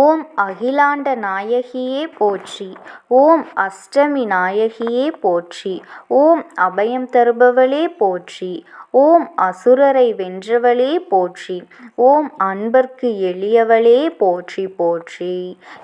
ஓம் அகிலாண்ட நாயகியே போற்றி. ஓம் அஷ்டமி நாயகியே போற்றி. ஓம் அபயம் தருபவளே போற்றி. ஓம் அசுரரை வென்றவளே போற்றி. ஓம் அன்பர்க்கு எளியவளே போற்றி போற்றி.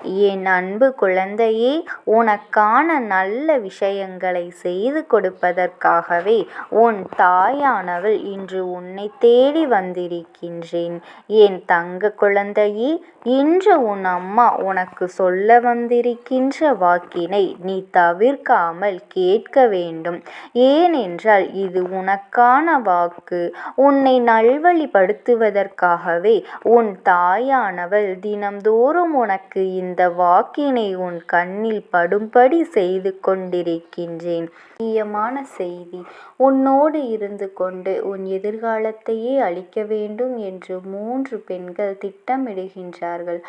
என் அன்பு குழந்தையே உனக்கான நல்ல விஷயங்களை செய்து கொடுப்பதற்காகவே உன் தாயானவள் இன்று உன்னை தேடி வந்திருக்கின்றேன். என் தங்க குழந்தையே இன்று உன் அம்மா உனக்கு சொல்ல வந்திருக்கின்ற வாக்கினை நீ தவிர்க்காமல் கேட்க வேண்டும். ஏனென்றால் இது உனக்கான வாக்கு. உன்னை நல்வழிப்படுத்துவதற்காகவே உன் தாயானவள் தினம்தோறும் உனக்கு இந்த வாக்கினை உன் கண்ணில் படும்படி செய்து கொண்டிருக்கின்றேன். முக்கியமான செய்தி. உன்னோடு இருந்து கொண்டு உன் எதிர்காலத்தையே அழிக்க வேண்டும் என்று மூன்று பெண்கள் திட்டமிடுகின்றார்கள்.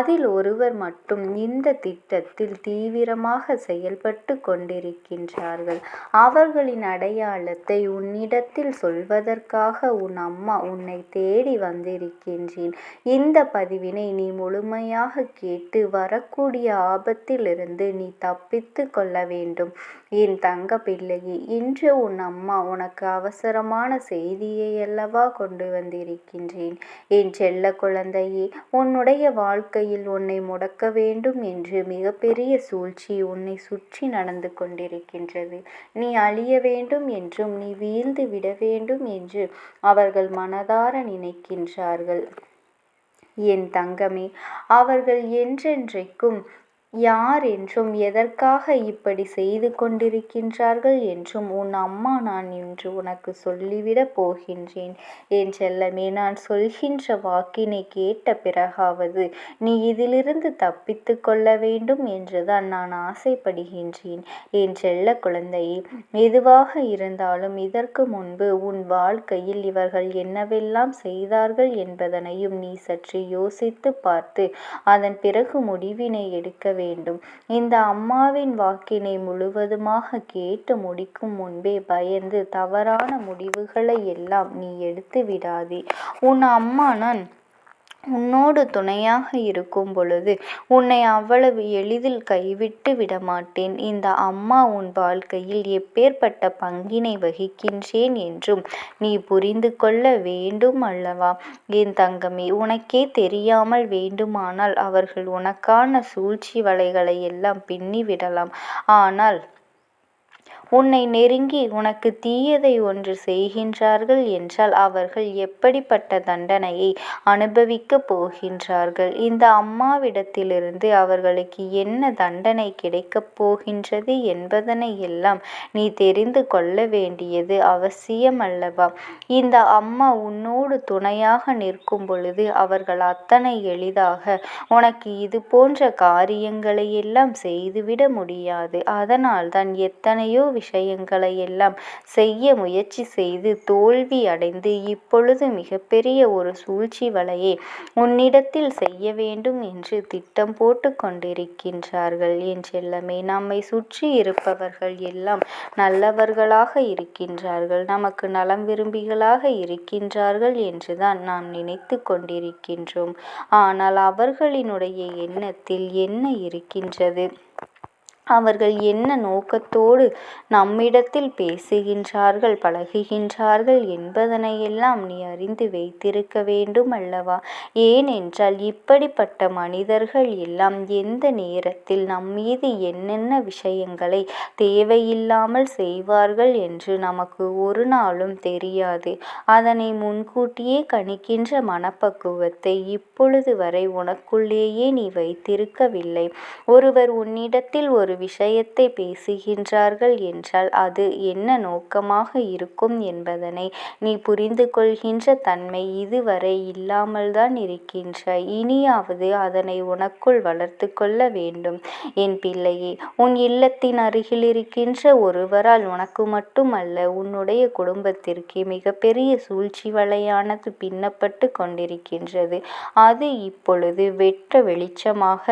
அதில் ஒருவர் மட்டும் இந்த திட்டத்தில் தீவிரமாக செயல்பட்டு கொண்டிருக்கின்றார்கள். அவர்களின் அடையாளத்தை உன்னிடத்தில் சொல்வதற்காக உன் அம்மா உன்னை தேடி வந்திருக்கின்றேன். இந்த பதிவினை நீ முழுமையாக கேட்டு வரக்கூடிய ஆபத்திலிருந்து நீ தப்பித்து கொள்ள வேண்டும். என் தங்க பிள்ளையே இன்று உன் அம்மா உனக்கு அவசரமான செய்தியை அல்லவா கொண்டு வந்திருக்கின்றேன்? என் செல்ல குழந்தையே உன்னுடைய வாழ்க்கையில் உன்னை முடக்க வேண்டும் என்று மிகப்பெரிய சூழ்ச்சி உன்னை சுற்றி நடந்து கொண்டிருக்கின்றது. நீ அழிய வேண்டும் என்றும் நீ வீழ்ந்து விட வேண்டும் என்று அவர்கள் மனதார நினைக்கின்றார்கள். என் தங்கமே அவர்கள் என்றென்றைக்கும் யார் என்றும் எதற்காக இப்படி செய்து கொண்டிருக்கின்றார்கள் என்றும் உன் அம்மா நான் இன்று உனக்கு சொல்லிவிடப் போகின்றேன். என் செல்லமே நான் சொல்கின்ற வாக்கினை கேட்ட பிறகாவது நீ இதிலிருந்து தப்பித்து கொள்ள வேண்டும் என்றுதான் நான் ஆசைப்படுகின்றேன். என் செல்ல குழந்தையே எதுவாக இருந்தாலும் இதற்கு முன்பு உன் வாழ்க்கையில் இவர்கள் என்னவெல்லாம் செய்தார்கள் என்பதனையும் நீ சற்று யோசித்து பார்த்து அதன் பிறகு முடிவினை எடுக்க வேண்டும். இந்த அம்மாவின் வாக்கினை முழுவதுமாக கேட்டு முடிக்கும் முன்பே பயந்து தவறான முடிவுகளை எல்லாம் நீ எடுத்து விடாதே. உன் அம்மா நான் உன்னோடு துணையாக இருக்கும் பொழுது உன்னை அவ்வளவு எளிதில் கைவிட்டு விடமாட்டேன். இந்த அம்மா உன் வாழ்க்கையில் எப்பேற்பட்ட பங்கினை வகிக்கின்றேன் என்றும் நீ புரிந்து கொள்ள வேண்டும் அல்லவா? என் தங்கமே உனக்கே தெரியாமல் வேண்டுமானால் அவர்கள் உனக்கான சூழ்ச்சி வலைகளை எல்லாம் பின்னிவிடலாம். ஆனால் உன்னை நெருங்கி உனக்கு தீயதை ஒன்று செய்கின்றார்கள் என்றால் அவர்கள் எப்படிப்பட்ட தண்டனையை அனுபவிக்கப் போகின்றார்கள்? இந்த அம்மாவிடத்திலிருந்து அவர்களுக்கு என்ன தண்டனை கிடைக்கப் போகின்றது என்பதனை எல்லாம் நீ தெரிந்து கொள்ள வேண்டியது அவசியம் அல்லவா இந்த அம்மா உன்னோடு துணையாக நிற்கும் பொழுது அவர்கள் அத்தனை எளிதாக உனக்கு இது போன்ற காரியங்களை எல்லாம் செய்துவிட முடியாது. அதனால்தான் எத்தனையோ விஷயங்களை எல்லாம் செய்ய முயற்சி செய்து தோல்வி அடைந்து இப்பொழுது மிகப்பெரிய ஒரு சூழ்ச்சி வலையை உன்னிடத்தில் செய்ய வேண்டும் என்று திட்டம் போட்டு கொண்டிருக்கின்றார்கள். என் செல்லமே நம்மை சுற்றி இருப்பவர்கள் எல்லாம் நல்லவர்களாக இருக்கின்றார்கள். நமக்கு நலம் விரும்பிகளாக இருக்கின்றார்கள் என்றுதான் நாம் நினைத்து கொண்டிருக்கின்றோம். ஆனால் அவர்களினுடைய எண்ணத்தில் என்ன இருக்கின்றது? அவர்கள் என்ன நோக்கத்தோடு நம்மிடத்தில் பேசுகின்றார்கள் பழகுகின்றார்கள் என்பதனையெல்லாம் நீ அறிந்து வைத்திருக்க வேண்டும் அல்லவா? ஏனென்றால் இப்படிப்பட்ட மனிதர்கள் எல்லாம் எந்த நேரத்தில் நம்மீது என்னென்ன விஷயங்களை தேவையில்லாமல் செய்வார்கள் என்று நமக்கு ஒரு நாளும் தெரியாது. அதனை முன்கூட்டியே கணிக்கின்ற மனப்பக்குவத்தை இப்பொழுது வரை உனக்குள்ளேயே நீ வைத்திருக்கவில்லை. ஒருவர் உன்னிடத்தில் ஒரு விஷயத்தை பேசுகின்றார்கள் என்றால் அது என்ன நோக்கமாக இருக்கும் என்பதனை நீ புரிந்து கொள்கின்ற தன்மை இதுவரை இல்லாமல்தான் இருக்கின்ற இனியாவது அதனை உனக்குள் வளர்த்து கொள்ள வேண்டும். என் பிள்ளையே உன் இல்லத்தின் அருகில் இருக்கின்ற ஒருவரால் உனக்கு மட்டுமல்ல உன்னுடைய குடும்பத்திற்கு மிகப்பெரிய சூழ்ச்சி வலையானது பின்னப்பட்டு கொண்டிருக்கின்றது. அது இப்பொழுது வெட்ட வெளிச்சமாக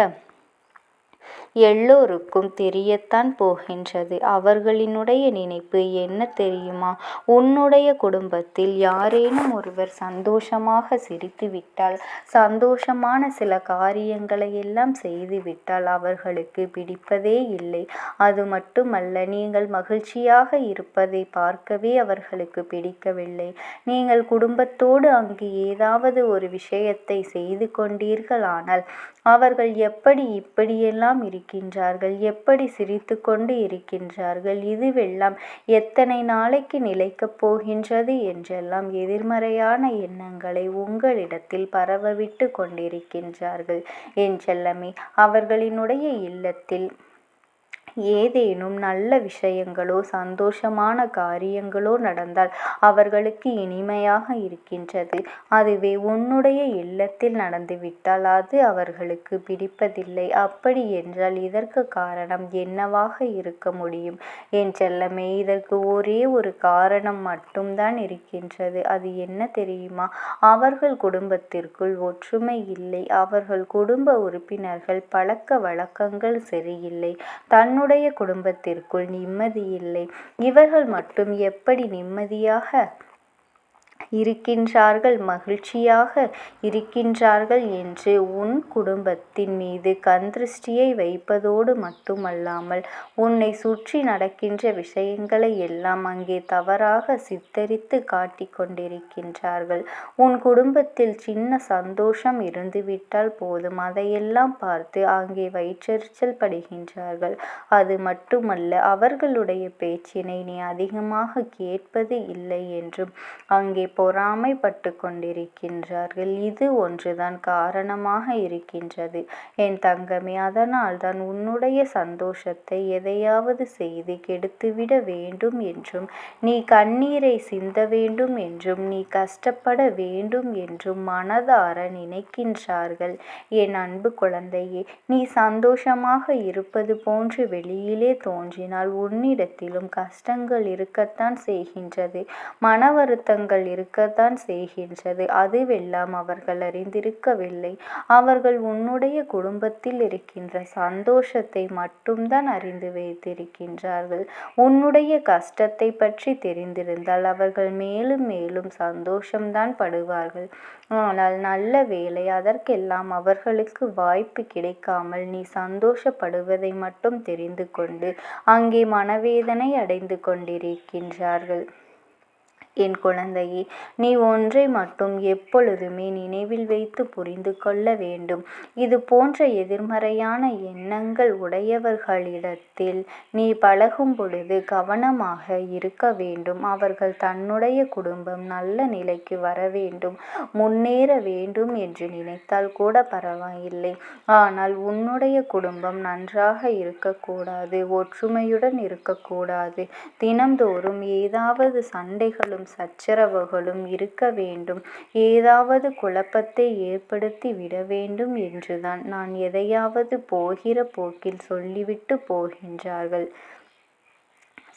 எல்லோருக்கும் தெரியத்தான் போகின்றது. அவர்களினுடைய நினைப்பு என்ன தெரியுமா? உன்னுடைய குடும்பத்தில் யாரேனும் ஒருவர் சந்தோஷமாக சிரித்துவிட்டால் சந்தோஷமான சில காரியங்களை எல்லாம் செய்துவிட்டால் அவர்களுக்கு பிடிப்பதே இல்லை. அது மட்டுமல்ல நீங்கள் மகிழ்ச்சியாக இருப்பதை பார்க்கவே அவர்களுக்கு பிடிக்கவில்லை. நீங்கள் குடும்பத்தோடு அங்கு ஏதாவது ஒரு விஷயத்தை செய்து கொண்டீர்களானால் அவர்கள் எப்படி இப்படியெல்லாம் இரு இருக்கின்றார்கள்? எப்படி சிரித்துக்கொண்டு இருக்கின்றார்கள்? இதுவெல்லாம் எத்தனை நாளைக்கு நிலைக்கப் போகின்றது என்றெல்லாம் எதிர்மறையான எண்ணங்களை உங்களிடத்தில் பரவவிட்டு கொண்டிருக்கின்றார்கள். என் செல்லமே அவர்களினுடைய இல்லத்தில் ஏதேனும் நல்ல விஷயங்களோ சந்தோஷமான காரியங்களோ நடந்தால் அவர்களுக்கு இனிமையாக இருக்கின்றது. அதுவே உன்னுடைய இல்லத்தில் நடந்துவிட்டால் அது அவர்களுக்கு பிடிப்பதில்லை. அப்படி என்றால் இதற்கு காரணம் என்னவாக இருக்க முடியும் என் செல்லமே இதற்கு ஒரே ஒரு காரணம் மட்டும்தான் இருக்கின்றது. அது என்ன தெரியுமா? அவர்கள் குடும்பத்திற்குள் ஒற்றுமை இல்லை. அவர்கள் குடும்ப உறுப்பினர்கள் பழக்க வழக்கங்கள் சரியில்லை. தன்னுடைய குடும்பத்திற்குள் நிம்மதியில்லை. இவர்கள் மட்டும் எப்படி நிம்மதியாக இருக்கின்றார்கள் மகிழ்ச்சியாக இருக்கின்றார்கள் என்று உன் குடும்பத்தின் மீது கண்திருஷ்டியை வைப்பதோடு மட்டுமல்லாமல் உன்னை சுற்றி நடக்கின்ற விஷயங்களை எல்லாம் அங்கே தவறாக சித்தரித்து காட்டிக் கொண்டிருக்கின்றார்கள். உன் குடும்பத்தில் சின்ன சந்தோஷம் இருந்துவிட்டால் போதும் அதையெல்லாம் பார்த்து அங்கே வயிற்றெரிச்சல் படுகின்றார்கள். அது மட்டுமல்ல அவர்களுடைய பேச்சினை நீ அதிகமாக கேட்பது இல்லை என்றும் அங்கே பொறாமைப்பட்டு கொண்டிருக்கின்றார்கள். இது ஒன்றுதான் காரணமாக இருக்கின்றது என் தங்கமே. அதனால்தான் உன்னுடைய சந்தோஷத்தை எதையாவது செய்து கெடுத்துவிட வேண்டும் என்றும் நீ கண்ணீரை சிந்த வேண்டும் என்றும் நீ கஷ்டப்பட வேண்டும் என்றும் மனதார நினைக்கின்றார்கள். என் அன்பு குழந்தையே நீ சந்தோஷமாக இருப்பது போன்று வெளியிலே தோன்றினால் உன்னிடத்திலும் கஷ்டங்கள் இருக்கத்தான் செய்கின்றது. மன வருத்தங்கள் இருக்கத்தான் செய்கின்றது. அதுவெல்லாம் அவர்கள் அறிந்திருக்கவில்லை. அவர்கள் உன்னுடைய குடும்பத்தில் இருக்கின்ற சந்தோஷத்தை மட்டும்தான் அறிந்து வைத்திருக்கின்றார்கள். உன்னுடைய கஷ்டத்தை பற்றி தெரிந்திருந்தால் அவர்கள் மேலும் மேலும் சந்தோஷம்தான் படுவார்கள். ஆனால் நல்ல வேளை அதற்கெல்லாம் அவர்களுக்கு வாய்ப்பு கிடைக்காமல் நீ சந்தோஷப்படுவதை மட்டும் தெரிந்து கொண்டு அங்கே மனவேதனை அடைந்து கொண்டிருக்கின்றார்கள். என் குழந்தையே நீ ஒன்றை மட்டும் எப்பொழுதுமே நினைவில் வைத்து புரிந்து கொள்ள வேண்டும். இது போன்ற எதிர்மறையான எண்ணங்கள் உடையவர்களிடத்தில் நீ பழகும் பொழுது கவனமாக இருக்க வேண்டும். அவர்கள் தன்னுடைய குடும்பம் நல்ல நிலைக்கு வர வேண்டும் முன்னேற வேண்டும் என்று நினைத்தால் கூட பரவாயில்லை. ஆனால் உன்னுடைய குடும்பம் நன்றாக இருக்கக்கூடாது ஒற்றுமையுடன் இருக்கக்கூடாது தினம்தோறும் ஏதாவது சண்டைகளும் சச்சரவுகளும் இருக்க வேண்டும் ஏதாவது குழப்பத்தை ஏற்படுத்தி விட வேண்டும் என்றுதான் நான் எதையாவது போகிற போக்கில் சொல்லிவிட்டு போகின்றார்கள்.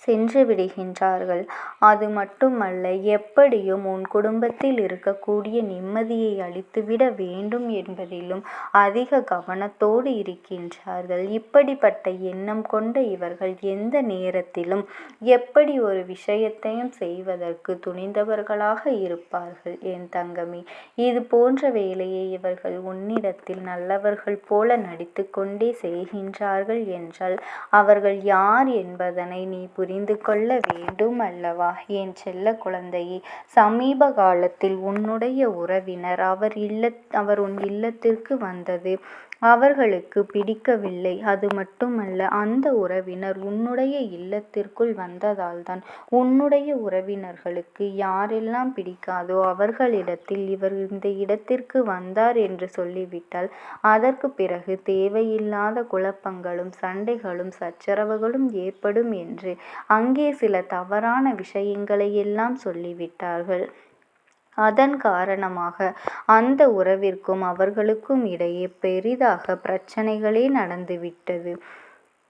சென்று விடுகின்றார்கள். அது மட்டுமல்ல எப்படியும் உன் குடும்பத்தில் இருக்கக்கூடிய நிம்மதியை அளித்துவிட வேண்டும் என்பதிலும் அதிக கவனத்தோடு இருக்கின்றார்கள். இப்படிப்பட்ட எண்ணம் கொண்ட இவர்கள் எந்த நேரத்திலும் எப்படி ஒரு விஷயத்தையும் செய்வதற்கு துணிந்தவர்களாக இருப்பார்கள் என் தங்கமே. இது போன்ற வேலையை இவர்கள் உன்னிடத்தில் நல்லவர்கள் போல நடித்து கொண்டே செய்கின்றார்கள் என்றால் அவர்கள் யார் என்பதனை நீ புரி தெரிந்து கொள்ள வேண்டும் அல்லவா என் செல்ல குழந்தையே. சமீப காலத்தில் உன்னுடைய உறவினர் அவர் அவர் உன் இல்லத்திற்கு வந்தது அவர்களுக்கு பிடிக்கவில்லை. அது மட்டுமல்ல அந்த உறவினர் உன்னுடைய இல்லத்திற்குள் வந்ததால்தான் உன்னுடைய உறவினர்களுக்கு யாரெல்லாம் பிடிக்காதோ அவர்களிடத்தில் இவர் இந்த இடத்திற்கு வந்தார் என்று சொல்லிவிட்டால் அதற்குப் பிறகு தேவையில்லாத குழப்பங்களும் சண்டைகளும் சச்சரவுகளும் ஏற்படும் என்று அங்கே சில தவறான விஷயங்களை எல்லாம் சொல்லிவிட்டார்கள். அதன் காரணமாக அந்த உறவிற்கும் அவர்களுக்கும் இடையே பெரிதாக பிரச்சனைகளே நடந்துவிட்டது.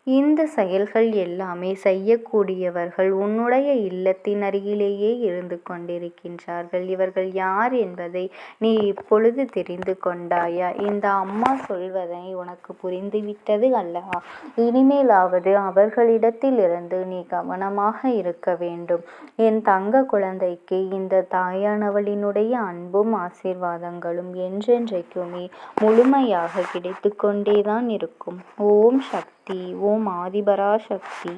இந்த செயல்கள் எல்லாமே செய்யக்கூடியவர்கள் உன்னுடைய இல்லத்தின் அருகிலேயே இருந்து கொண்டிருக்கின்றார்கள். இவர்கள் யார் என்பதை நீ இப்பொழுது தெரிந்து கொண்டாயா? இந்த அம்மா சொல்வதை உனக்கு புரிந்துவிட்டது அல்லவா? இனிமேலாவது அவர்களிடத்திலிருந்து நீ கவனமாக இருக்க வேண்டும். என் தங்க குழந்தைக்கு இந்த தாயானவளினுடைய அன்பும் ஆசீர்வாதங்களும் என்றென்றைக்குமே முழுமையாக கிடைத்து கொண்டேதான் இருக்கும். ஓம் சக்தி! ஓம் ஆதிபராசக்தி!